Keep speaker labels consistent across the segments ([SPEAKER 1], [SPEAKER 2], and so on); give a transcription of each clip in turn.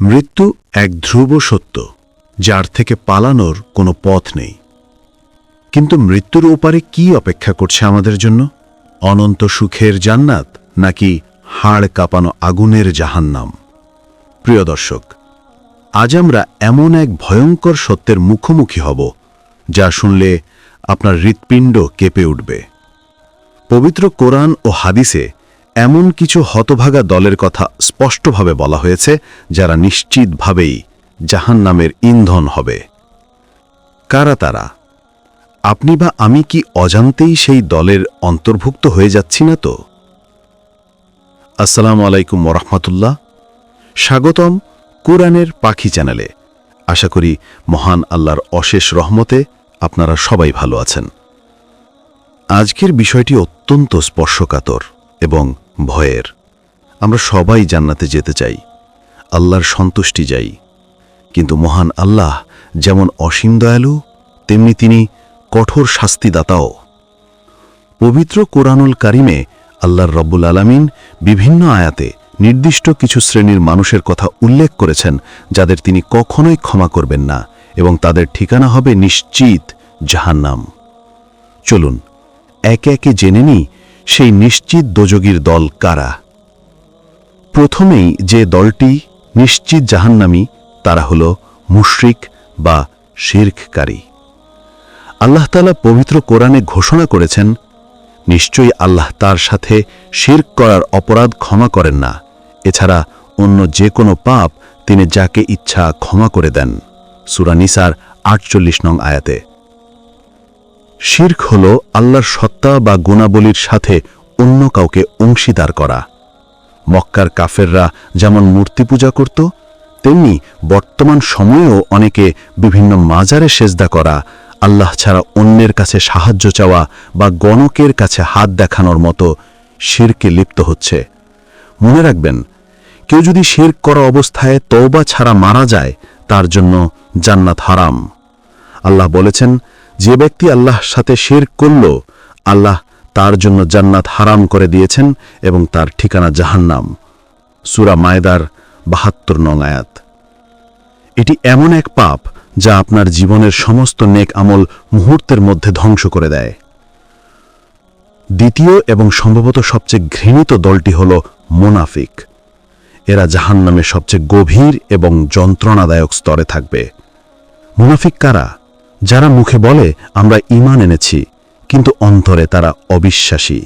[SPEAKER 1] মৃত্যু এক ধ্রুব সত্য, যার থেকে পালানোর কোনো পথ নেই। কিন্তু মৃত্যুর ওপারে কি অপেক্ষা করছে আমাদের জন্য? অনন্ত সুখের জান্নাত নাকি হাড় কাঁপানো আগুনের জাহান্নাম? প্রিয় দর্শক, আজ আমরা এমন এক ভয়ঙ্কর সত্যের মুখোমুখি হব, যা শুনলে আপনার হৃৎপিণ্ড কেঁপে উঠবে। পবিত্র কোরআন ও হাদিসে এমন কিছু হতভাগা দলের কথা স্পষ্টভাবে বলা হয়েছে, যারা নিশ্চিতভাবেই জাহান নামের ইন্ধন হবে। কারা তারা? আপনি বা আমি কি অজান্তেই সেই দলের অন্তর্ভুক্ত হয়ে যাচ্ছি না তো? আসসালামু আলাইকুম ওরহমতুল্লাহ। স্বাগতম কোরআনের পাখি চ্যানেলে। আশা করি মহান আল্লাহর অশেষ রহমতে আপনারা সবাই ভালো আছেন। আজকের বিষয়টি অত্যন্ত স্পর্শকাতর এবং ভয়ের। আমরা সবাই জান্নাতে যেতে চাই, আল্লাহর সন্তুষ্টি যাই কিন্তু মহান আল্লাহ যেমন অসীম দয়ালু, তেমনি তিনি কঠোর শাস্তিদাতাও। পবিত্র কোরআনুল কারিমে আল্লাহর রব্বুল আলামিন বিভিন্ন আয়াতে নির্দিষ্ট কিছু শ্রেণির মানুষের কথা উল্লেখ করেছেন, যাদের তিনি কখনোই ক্ষমা করবেন না এবং তাদের ঠিকানা হবে নিশ্চিত জাহান্নাম। চলুন, একে একে জেনে নিই সেই নিশ্চিত দোজগীর দল কারা? প্রথমেই যে দলটি নিশ্চিত জাহান্নামী, তারা হল মুশরিক বা শির্ককারী। আল্লাহ তালা পবিত্র কোরআনে ঘোষণা করেছেন, নিশ্চয়ই আল্লাহ তার সাথে শির্ক করার অপরাধ ক্ষমা করেন না। এছাড়া অন্য যে কোনো পাপ তিনি যাকে ইচ্ছা ক্ষমা করে দেন। সুরা নিসার আটচল্লিশ নং আয়াতে। শির্ক হল আল্লাহর সত্তা বা গুণাবলীর সাথে অন্য কাউকে অংশীদার করা। মক্কার কাফেররা যেমন মূর্তি পূজা করত, তেমনি বর্তমান সময়েও অনেকে বিভিন্ন মাজারে সেজদা করা, আল্লাহ ছাড়া অন্যের কাছে সাহায্য চাওয়া বা গণকের কাছে হাত দেখানোর মতো শিরকে লিপ্ত হচ্ছে। মনে রাখবেন, কেউ যদি শির্ক করা অবস্থায় তওবা ছাড়া মারা যায়, তার জন্য জান্নাত হারাম। আল্লাহ বলেছেন যে ব্যক্তি আল্লাহ সাথে শির্ক করল, আল্লাহ তার জন্য জান্নাত হারাম করে দিয়েছেন এবং তার ঠিকানা জাহান্নাম। সুরা মায়দার বাহাত্তর নং আয়াত। এটি এমন এক পাপ যা আপনার জীবনের সমস্ত নেক আমল মুহূর্তের মধ্যে ধ্বংস করে দেয়। দ্বিতীয় এবং সম্ভবত সবচেয়ে ঘৃণিত দলটি হল মোনাফিক। এরা জাহান নামে সবচেয়ে গভীর এবং যন্ত্রণাদায়ক স্তরে থাকবে। মুনাফিক কারা? যারা মুখে বলে, আমরা ইমান এনেছি, কিন্তু অন্তরে তারা অবিশ্বাসী।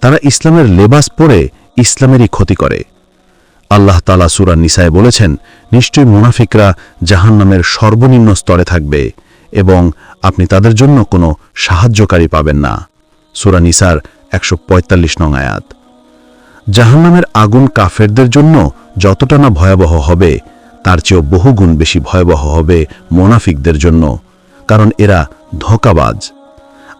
[SPEAKER 1] তারা ইসলামের লেবাস পরে ইসলামেরই ক্ষতি করে। আল্লাহ তালা সুরা নিসায় বলেছেন, নিশ্চয়ই মুনাফিকরা জাহান্নামের সর্বনিম্ন স্তরে থাকবে এবং আপনি তাদের জন্য কোনো সাহায্যকারী পাবেন না। সুরা নিসার একশো নং আয়াত। জাহান্নামের আগুন কাফেরদের জন্য যতটা না ভয়াবহ হবে, তার চেয়েও বহুগুণ বেশি ভয়াবহ হবে মোনাফিকদের জন্য। কারণ এরা ধোকাবাজ।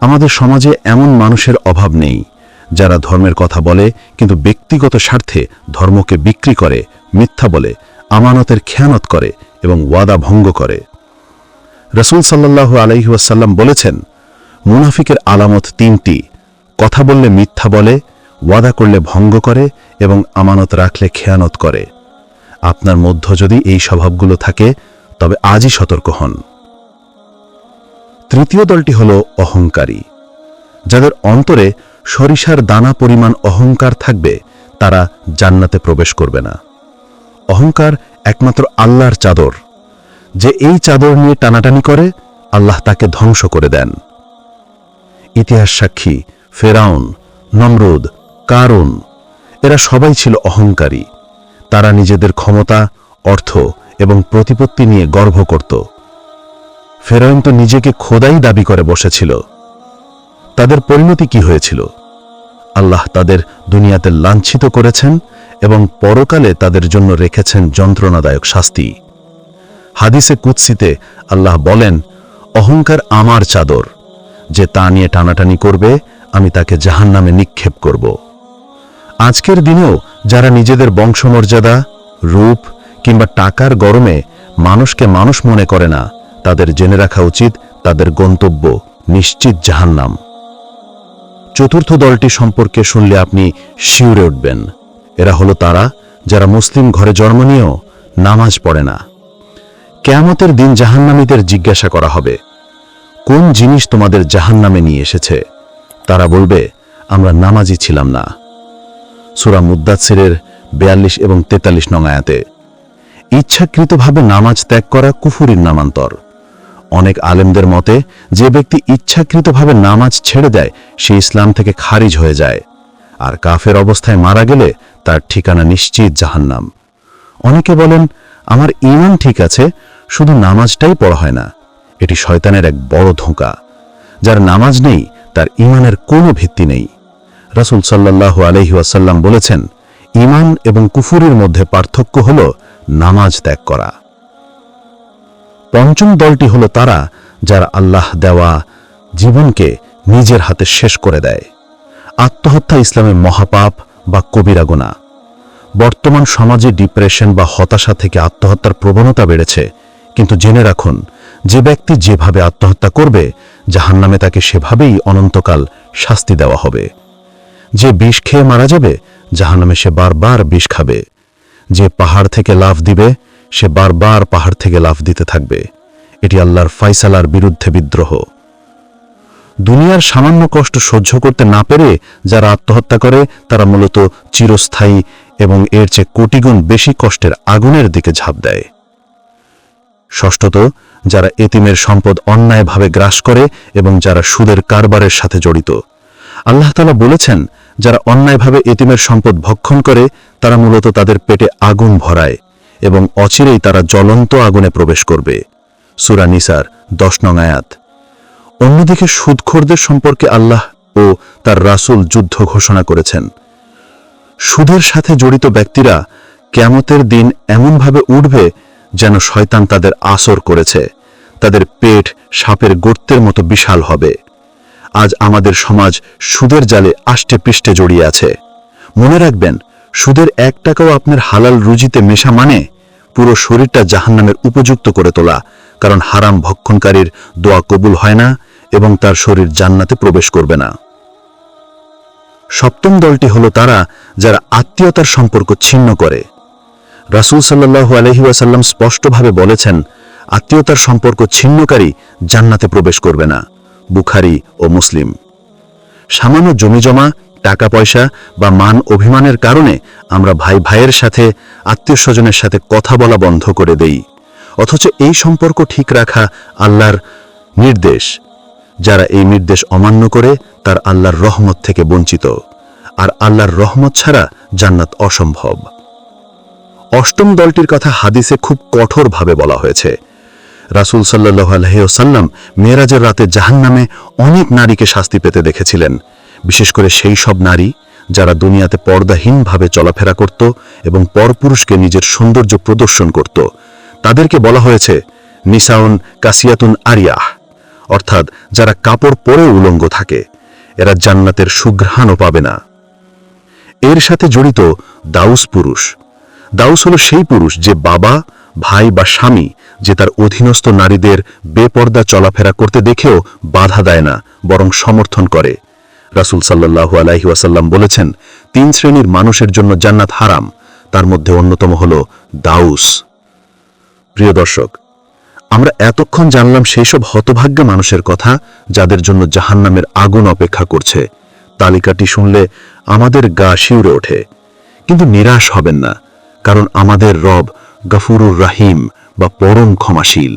[SPEAKER 1] আমাদের সমাজে এমন মানুষের অভাব নেই, যারা ধর্মের কথা বলে, কিন্তু ব্যক্তিগত স্বার্থে ধর্মকে বিক্রি করে, মিথ্যা বলে, আমানতের খেয়ানত করে এবং ওয়াদা ভঙ্গ করে। রসুল সাল্লাহ আলহিউসাল্লাম বলেছেন, মুনাফিকের আলামত তিনটি, কথা বললে মিথ্যা বলে, ওয়াদা করলে ভঙ্গ করে এবং আমানত রাখলে খেয়ানত করে। আপনার মধ্য যদি এই স্বভাবগুলো থাকে, তবে আজই সতর্ক হন। তৃতীয় দলটি হল অহংকারী। যাদের অন্তরে সরিষার দানা পরিমাণ অহংকার থাকবে, তারা জান্নাতে প্রবেশ করবে না। অহংকার একমাত্র আল্লাহর চাদর। যে এই চাদর নিয়ে টানাটানি করে, আল্লাহ তাকে ধ্বংস করে দেন। ইতিহাস সাক্ষী, ফেরাউন, নমরুদ, কারুন, এরা সবাই ছিল অহংকারী। তারা নিজেদের ক্ষমতা, অর্থ এবং প্রতিপত্তি নিয়ে গর্ব করত। ফেরাউন তো নিজেকে খোদাই দাবি করে বসেছিল। তাদের পরিণতি কি হয়েছিল? আল্লাহ তাদের দুনিয়াতে লাঞ্ছিত করেছেন এবং পরকালে তাদের জন্য রেখেছেন যন্ত্রণাদায়ক শাস্তি। হাদিসে কুৎসিতে আল্লাহ বলেন, অহংকার আমার চাদর, যে তা নিয়ে টানাটানি করবে, আমি তাকে জাহান নামে নিক্ষেপ করব। আজকের দিনেও যারা নিজেদের বংশমর্যাদা, রূপ কিংবা টাকার গরমে মানুষকে মানুষ মনে করে না তাদের জেনে রাখা উচিত তাদের গন্তব্য নিশ্চিত জাহান্নাম। চতুর্থ দলটি সম্পর্কে শুনলে আপনি শিউরে উঠবেন। এরা হলো তারা, যারা মুসলিম ঘরে জন্ম নিয়েও নামাজ পড়ে না। কেয়ামতের দিন জাহান্নামীদের জিজ্ঞাসা করা হবে, কোন জিনিস তোমাদের জাহান্নামে নিয়ে এসেছে? তারা বলবে, আমরা নামাজি ছিলাম না। সুরা মুদাচ্ছিরের বেয়াল্লিশ এবং তেতাল্লিশ নং ইচ্ছাকৃতভাবে নামাজ ত্যাগ করা কুফুরির নামান্তর। অনেক আলেমদের মতে, যে ব্যক্তি ইচ্ছাকৃতভাবে নামাজ ছেড়ে দেয়, সে ইসলাম থেকে খারিজ হয়ে যায়। আর কাফের অবস্থায় মারা গেলে তার ঠিকানা নিশ্চিত জাহান্নাম। অনেকে বলেন, আমার ইমান ঠিক আছে, শুধু নামাজটাই পড়া হয় না। এটি শয়তানের এক বড় ধোঁকা। যার নামাজ নেই, তার ইমানের কোনো ভিত্তি নেই। রাসুল সাল্লাহ আলহি ওয়াসাল্লাম বলেছেন ইমান এবং কুফুরের মধ্যে পার্থক্য হল নামাজ ত্যাগ করা। পঞ্চম দলটি হল তারা, যারা আল্লাহ দেওয়া জীবনকে নিজের হাতে শেষ করে দেয়। আত্মহত্যা ইসলামের মহাপাপ বা কবিরা গুনাহ বর্তমান সমাজে ডিপ্রেশন বা হতাশা থেকে আত্মহত্যার প্রবণতা বেড়েছে। কিন্তু জেনে রাখুন, যে ব্যক্তি যেভাবে আত্মহত্যা করবে, জাহান্নামে তাকে সেভাবেই অনন্তকাল শাস্তি দেওয়া হবে। যে বিষ খেয়ে মারা যাবে, জাহান্নামে সে বারবার বিষ খাবে। যে পাহাড় থেকে লাফ দিবে সে বারবার পাহাড় থেকে লাফ দিতে থাকবে। এটি আল্লাহর ফাইসালার বিরুদ্ধে বিদ্রোহ। দুনিয়ার সামান্য কষ্ট সহ্য করতে না পেরে যারা আত্মহত্যা করে, তারা মূলত চিরস্থায়ী এবং এর চেয়ে কোটিগুণ বেশি কষ্টের আগুনের দিকে ঝাঁপ দেয়। ষষ্ঠত, যারা এতিমের সম্পদ অন্যায়ভাবে গ্রাস করে এবং যারা সুদের কারবারের সাথে জড়িত। আল্লাহ তালা বলেছেন, যারা অন্যায়ভাবে এতিমের সম্পদ ভক্ষণ করে, তারা মূলত তাদের পেটে আগুন ভরায়। এবং অচিরেই তারা জ্বলন্ত আগুনে প্রবেশ করবে। সুরা নিসার দশ নং আয়াত। অন্যদিকে সুদখোরদের সম্পর্কে আল্লাহ ও তার রাসুল যুদ্ধ ঘোষণা করেছেন। সুদের সাথে জড়িত ব্যক্তিরা কেমতের দিন এমনভাবে উঠবে যেন শয়তান তাদের আসর করেছে। তাদের পেট সাপের গর্তের মতো বিশাল হবে। আজ আমাদের সমাজ সুদের জালে আষ্টে পৃষ্ঠে জড়িয়ে আছে। মনে রাখবেন সুদের এক টাকাও আপনার হালাল রুজিতে মেশা মানে পুরো শরীরটা জাহান্নামের উপযুক্ত করে তোলা, কারণ হারাম ভক্ষণকারীর দোয়া কবুল হয় না এবং তার শরীর জান্নাতে প্রবেশ করবে না। সপ্তম দলটি হল তারা যারা আত্মীয়তার সম্পর্ক ছিন্ন করে। রাসুল সাল্লাহু আলহি ওয়াসাল্লাম স্পষ্টভাবে বলেছেন, আত্মীয়তার সম্পর্ক ছিন্নকারী জান্নাতে প্রবেশ করবে না, বুখারি ও মুসলিম। সামান্য জমিজমা টাকা পয়সা বা মান অভিমানের কারণে আমরা ভাই ভাইয়ের সাথে আত্মীয় স্বজনের সাথে কথা বলা বন্ধ করে দেই। অথচ এই সম্পর্ক ঠিক রাখা আল্লাহর নির্দেশ। যারা এই নির্দেশ অমান্য করে, তার আল্লাহর রহমত থেকে বঞ্চিত। আর আল্লাহর রহমত ছাড়া জান্নাত অসম্ভব। অষ্টম দলটির কথা হাদিসে খুব কঠোরভাবে বলা হয়েছে। রাসুল সাল্লাহ আলহিউসাল্লাম মেয়েরাজের রাতে জাহান্নামে অনেক নারীকে শাস্তি পেতে দেখেছিলেন। বিশেষ করে সেই সব নারী যারা দুনিয়াতে পর্দাহীনভাবে চলাফেরা করত এবং পরপুরুষকে নিজের সৌন্দর্য প্রদর্শন করত। তাদেরকে বলা হয়েছে, নিসাউন কাসিয়াতুন আরিয়াহ। অর্থাৎ যারা কাপড় পরে উলঙ্গ থাকে, এরা জান্নাতের সুঘ্রাণও পাবে না। এর সাথে জড়িত দাউস পুরুষ। দাউস হল সেই পুরুষ যে বাবা, ভাই বা স্বামী যে তার অধীনস্থ নারীদের বেপর্দা চলাফেরা করতে দেখেও বাধা দেয় না, বরং সমর্থন করে। রাসুল সাল্লাহু আলাহি ওয়াসাল্লাম বলেছেন, তিন শ্রেণির মানুষের জন্য জান্নাত হারাম, তার মধ্যে অন্যতম হল দাউস। প্রিয় দর্শক, আমরা এতক্ষণ জানলাম সেই সব হতভাগ্য মানুষের কথা যাদের জন্য জাহান্নামের আগুন অপেক্ষা করছে। তালিকাটি শুনলে আমাদের গা শিউরে ওঠে। কিন্তু নিরাশ হবেন না, কারণ আমাদের রব গফুরুর রাহিম বা পরম ক্ষমাশীল।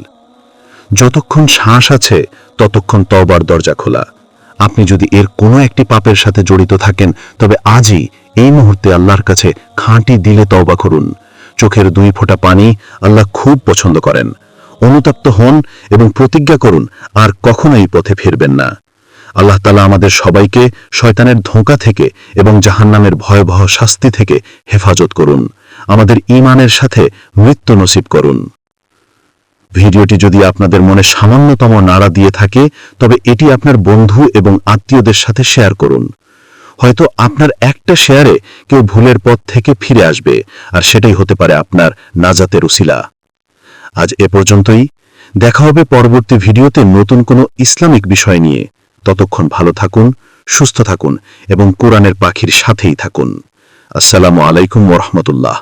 [SPEAKER 1] যতক্ষণ শ্বাস আছে, ততক্ষণ তবার দরজা খোলা। আপনি যদি এর কোনো একটি পাপের সাথে জড়িত থাকেন, তবে আজই এই মুহূর্তে আল্লাহর কাছে খাঁটি দিলে তওবা করুন। চোখের দুই ফোঁটা পানি আল্লাহ খুব পছন্দ করেন। অনুতপ্ত হন এবং প্রতিজ্ঞা করুন, আর কখনোই পথে ফিরবেন না। আল্লাহ তালা আমাদের সবাইকে শয়তানের ধোঁকা থেকে এবং জাহান্নামের ভয়াবহ শাস্তি থেকে হেফাজত করুন। আমাদের ইমানের সাথে মৃত্যু নসিব করুন। ভিডিওটি যদি আপনাদের মনে সামান্যতম নাড়া দিয়ে থাকে, তবে এটি আপনার বন্ধু এবং আত্মীয়দের সাথে শেয়ার করুন। হয়তো আপনার একটা শেয়ারে কেউ ভুলের পথ থেকে ফিরে আসবে, আর সেটাই হতে পারে আপনার নাজাতের উসিলা। আজ এ পর্যন্তই। দেখা হবে পরবর্তী ভিডিওতে নতুন কোনো ইসলামিক বিষয় নিয়ে। ততক্ষণ ভালো থাকুন, সুস্থ থাকুন এবং কোরআনের পাখির সাথেই থাকুন। আসসালামু আলাইকুম ওরহমতুল্লাহ